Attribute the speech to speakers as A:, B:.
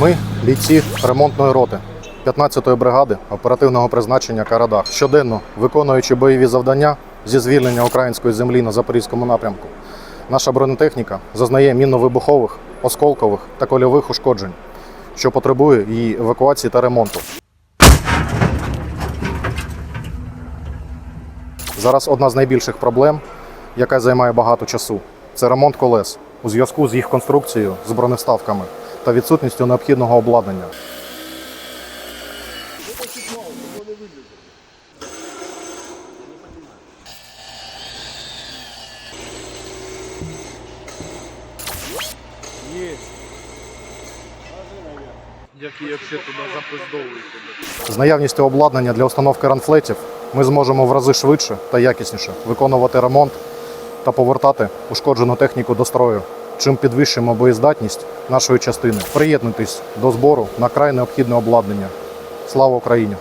A: Ми бійці ремонтної роти 15-ї бригади оперативного призначення Карадах, щоденно виконуючи бойові завдання зі звільнення української землі на запорізькому напрямку. Наша бронетехніка зазнає мінно-вибухових, осколкових та кольових ушкоджень, що потребує її евакуації та ремонту. Зараз одна з найбільших проблем, яка займає багато часу, це ремонт колес у зв'язку з їх конструкцією з бронеставками та відсутністю необхідного обладнання. З наявністю обладнання для установки ранфлетів ми зможемо в рази швидше та якісніше виконувати ремонт та повертати ушкоджену техніку до строю, чим підвищимо боєздатність нашої частини. Приєднуйтесь до збору на край необхідне обладнання. Слава Україні!